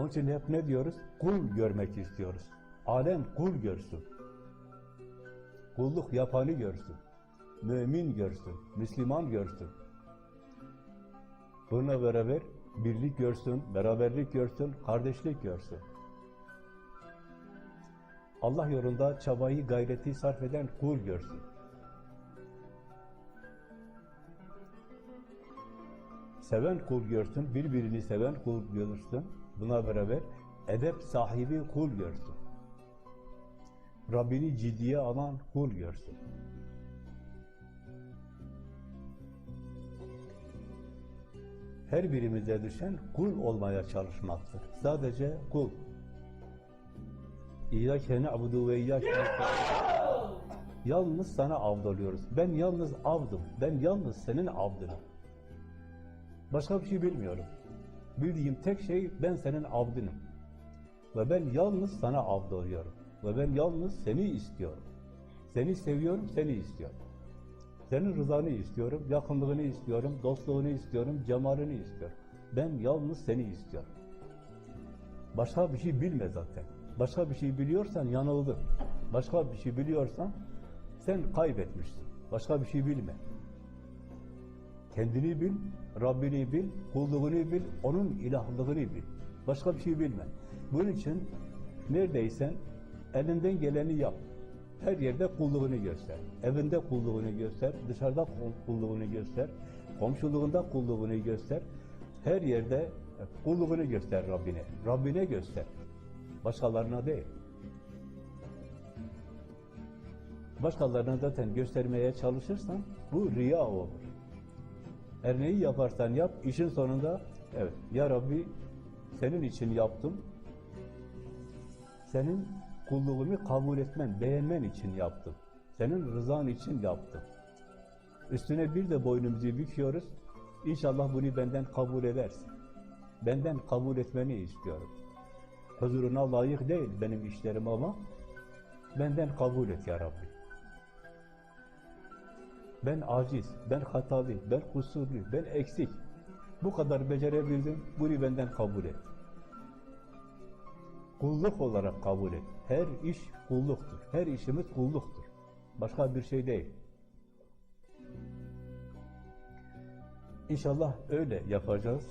Onun için hep ne diyoruz? Kul görmek istiyoruz. Alem kul görsün. Kulluk yapanı görsün. Mümin görsün. Müslüman görsün. Bununla beraber birlik görsün, beraberlik görsün, kardeşlik görsün. Allah yolunda çabayı, gayreti sarf eden kul görsün. Seven kul görsün, birbirini seven kul görsün. Buna beraber edep sahibi kul görsün. Rabbini ciddiye alan kul görsün. Her birimize düşen kul olmaya çalışmaktır. Sadece kul. İyyâke ne'budu ve iyyâke Yalnız sana avd oluyoruz. Ben yalnız avdım. Ben yalnız senin avdınım. Başka bir şey bilmiyorum. Bildiğim tek şey ben senin avdınım. Ve ben yalnız sana avd oluyorum. Ve ben yalnız seni istiyorum. Seni seviyorum, seni istiyorum. Senin rızanı istiyorum, yakınlığını istiyorum, dostluğunu istiyorum, cemalini istiyorum. Ben yalnız seni istiyorum. Başka bir şey bilme zaten. Başka bir şey biliyorsan yanıldın. Başka bir şey biliyorsan sen kaybetmişsin. Başka bir şey bilme. Kendini bil, Rabbini bil, kulluğunu bil, onun ilahlığını bil. Başka bir şey bilme. Bunun için neredeysen elinden geleni yap. Her yerde kulluğunu göster. Evinde kulluğunu göster, dışarıda kulluğunu göster, komşuluğunda kulluğunu göster. Her yerde kulluğunu göster Rabbine. Rabbine göster. Başkalarına değil. Başkalarına zaten göstermeye çalışırsan bu riya olur. Her neyi yaparsan yap, işin sonunda evet, ya Rabbi senin için yaptım, senin kulluğumu kabul etmen, beğenmen için yaptım. Senin rızan için yaptım. Üstüne bir de boynumuzu büküyoruz. İnşallah bunu benden kabul edersin. Benden kabul etmeni istiyorum. Huzuruna layık değil benim işlerim ama benden kabul et ya Rabbi. Ben aciz, ben hatalı, ben kusurlu, ben eksik. Bu kadar becerebildim, bunu benden kabul et. Kulluk olarak kabul et. Her iş kulluktur. Her işimiz kulluktur. Başka bir şey değil. İnşallah öyle yapacağız.